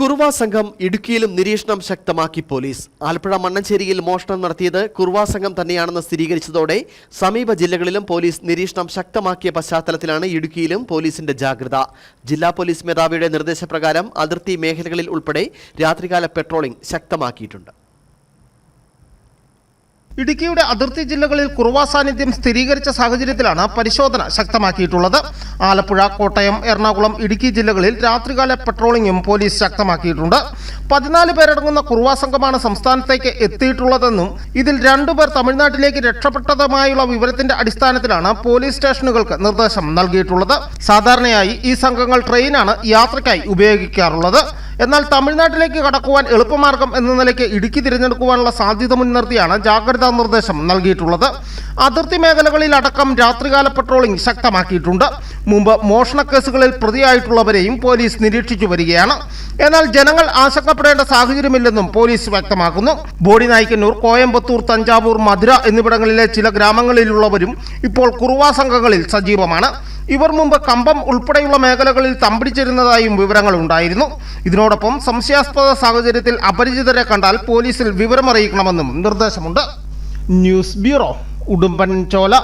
കുറുവ സംഘം ഇടുക്കിയിലും നിരീക്ഷണം ശക്തമാക്കി പോലീസ്. ആലപ്പുഴ മണ്ണഞ്ചേരിയിൽ മോഷണം നടത്തിയത് കുറുവ സംഘം തന്നെയാണെന്ന് സ്ഥിരീകരിച്ചതോടെ സമീപ ജില്ലകളിലും പോലീസ് നിരീക്ഷണം ശക്തമാക്കിയ പശ്ചാത്തലത്തിലാണ് ഇടുക്കിയിലും പോലീസിന്റെ ജാഗ്രത. ജില്ലാ പോലീസ് മേധാവിയുടെ നിർദ്ദേശപ്രകാരം അതിർത്തി മേഖലകളിൽ ഉൾപ്പെടെ രാത്രികാല പെട്രോളിംഗ് ശക്തമാക്കിയിട്ടുണ്ട്. ഇടുക്കിയുടെ അതിർത്തി ജില്ലകളിൽ കുറുവാ സാന്നിധ്യം സ്ഥിരീകരിച്ച സാഹചര്യത്തിലാണ് പരിശോധന ശക്തമാക്കിയിട്ടുള്ളത്. ആലപ്പുഴ കോട്ടയം എറണാകുളം ഇടുക്കി ജില്ലകളിൽ രാത്രികാല പെട്രോളിംഗും പോലീസ് ശക്തമാക്കിയിട്ടുണ്ട്. പതിനാല് പേരടങ്ങുന്ന കുറുവാ സംഘമാണ് സംസ്ഥാനത്തേക്ക് എത്തിയിട്ടുള്ളതെന്നും ഇതിൽ രണ്ടുപേർ തമിഴ്നാട്ടിലേക്ക് രക്ഷപ്പെട്ടതുമായുള്ള വിവരത്തിന്റെ അടിസ്ഥാനത്തിലാണ് പോലീസ് സ്റ്റേഷനുകൾക്ക് നിർദ്ദേശം നൽകിയിട്ടുള്ളത്. സാധാരണയായി ഈ സംഘങ്ങൾ ട്രെയിനാണ് യാത്രയ്ക്കായി ഉപയോഗിക്കാറുള്ളത്. എന്നാൽ തമിഴ്നാട്ടിലേക്ക് കടക്കുവാൻ എളുപ്പമാർഗം എന്ന നിലയ്ക്ക് ഇടുക്കി തിരഞ്ഞെടുക്കുവാനുള്ള സാധ്യത മുൻനിർത്തിയാണ് ജാഗ്രതാ നിർദ്ദേശം നൽകിയിട്ടുള്ളത്. അതിർത്തി മേഖലകളിൽ അടക്കം രാത്രികാല പട്രോളിംഗ് ശക്തമാക്കിയിട്ടുണ്ട്. മുമ്പ് മോഷണക്കേസുകളിൽ പ്രതിയായിട്ടുള്ളവരെയും പോലീസ് നിരീക്ഷിച്ചു വരികയാണ്. എന്നാൽ ജനങ്ങൾ ആശങ്കപ്പെടേണ്ട സാഹചര്യമില്ലെന്നും പോലീസ് വ്യക്തമാക്കുന്നു. ബോഡി നായ്ക്കന്നൂർ കോയമ്പത്തൂർ തഞ്ചാവൂർ മധുര എന്നിവിടങ്ങളിലെ ചില ഗ്രാമങ്ങളിലുള്ളവരും ഇപ്പോൾ കുറുവാ സംഘങ്ങളിൽ സജീവമാണ്. ഇവർ മുമ്പ് കമ്പം ഉൾപ്പെടെയുള്ള മേഖലകളിൽ തമ്പിടിച്ചിരുന്നതായും വിവരങ്ങൾ ഉണ്ടായിരുന്നു. ഇതിനോടൊപ്പം സംശയാസ്പദ സാഹചര്യത്തിൽ അപരിചിതരെ കണ്ടാൽ പോലീസിൽ വിവരമറിയിക്കണമെന്നും നിർദ്ദേശമുണ്ട്. News bureau Udumbanchola.